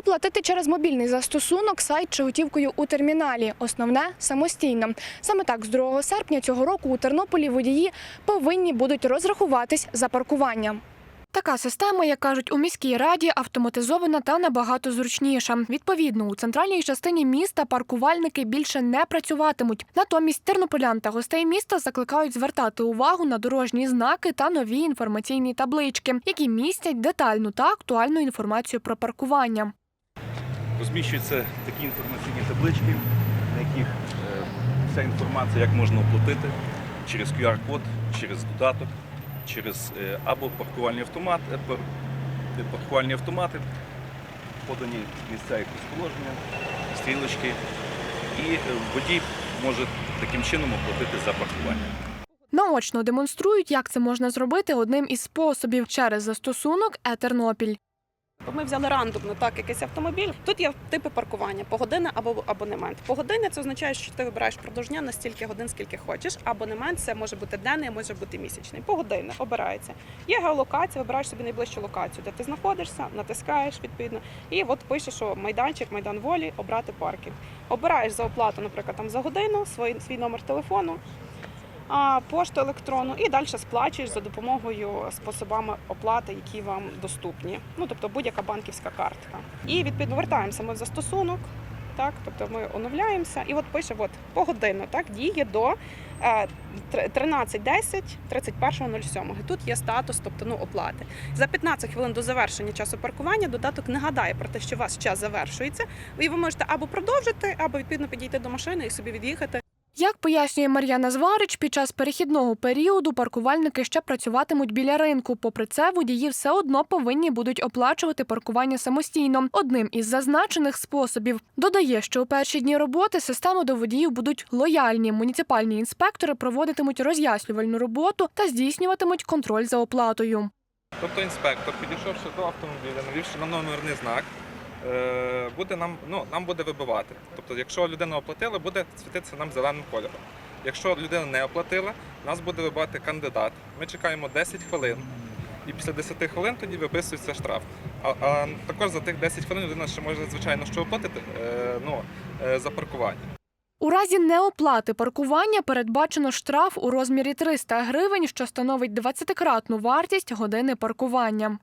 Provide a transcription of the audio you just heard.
Оплатити через мобільний застосунок, сайт чи готівкою у терміналі. Основне самостійно. Саме так з 2 серпня цього року у Тернополі водії повинні будуть розрахуватись за паркування. Така система, як кажуть у міській раді, автоматизована та набагато зручніша. Відповідно, у центральній частині міста паркувальники більше не працюватимуть. Натомість тернополян та гостей міста закликають звертати увагу на дорожні знаки та нові інформаційні таблички, які містять детальну та актуальну інформацію про паркування. Розміщуються такі інформаційні таблички, на яких е, вся інформація, як можна оплатити через QR-код, через додаток, через е, або паркувальні автомати, е, пар- паркувальні автомати, подані місця їх розположення, стрілочки, і водій може таким чином оплатити за паркування. Наочно демонструють, як це можна зробити одним із способів через застосунок «Е-Тернопіль». Ми взяли рандомно так якийсь автомобіль. Тут є типи паркування погодинне або абонемент. Погодинне це означає, що ти вибираєш продовж дня на стільки годин, скільки хочеш. Абонемент це може бути денний, може бути місячний. Погодинне обирається. Є геолокація, вибираєш собі найближчу локацію, де ти знаходишся, натискаєш відповідно, і от пише, що майданчик, майдан волі, обрати паркінг. Обираєш за оплату, наприклад, там за годину свій, свій номер телефону. Пошту електронну і далі сплачуєш за допомогою способами оплати, які вам доступні. Ну тобто будь-яка банківська картка. І відповідно вертаємося ми в застосунок. Так, тобто ми оновляємося, і от пише от погодинно, так діє до е, 13.10, 31.07. Тут є статус, тобто ну оплати. За 15 хвилин до завершення часу паркування додаток не гадає про те, що у вас час завершується, і ви можете або продовжити, або відповідно підійти до машини і собі від'їхати. Як пояснює Мар'яна Зварич, під час перехідного періоду паркувальники ще працюватимуть біля ринку. Попри це, водії все одно повинні будуть оплачувати паркування самостійно. Одним із зазначених способів додає, що у перші дні роботи системи до водіїв будуть лояльні. Муніципальні інспектори проводитимуть роз'яснювальну роботу та здійснюватимуть контроль за оплатою. Тобто інспектор, підійшовши до автомобіля, навівши на номерний знак, буде нам, ну, нам буде вибивати. Тобто, якщо людина оплатила, буде світитися нам зеленим кольором. Якщо людина не оплатила, нас буде вибивати кандидат. Ми чекаємо 10 хвилин. І після 10 хвилин тоді виписується штраф. А, а також за тих 10 хвилин людина ще може, звичайно, що оплатити е, ну, е, за паркування. У разі неоплати паркування передбачено штраф у розмірі 300 гривень, що становить 20-кратну вартість години паркування.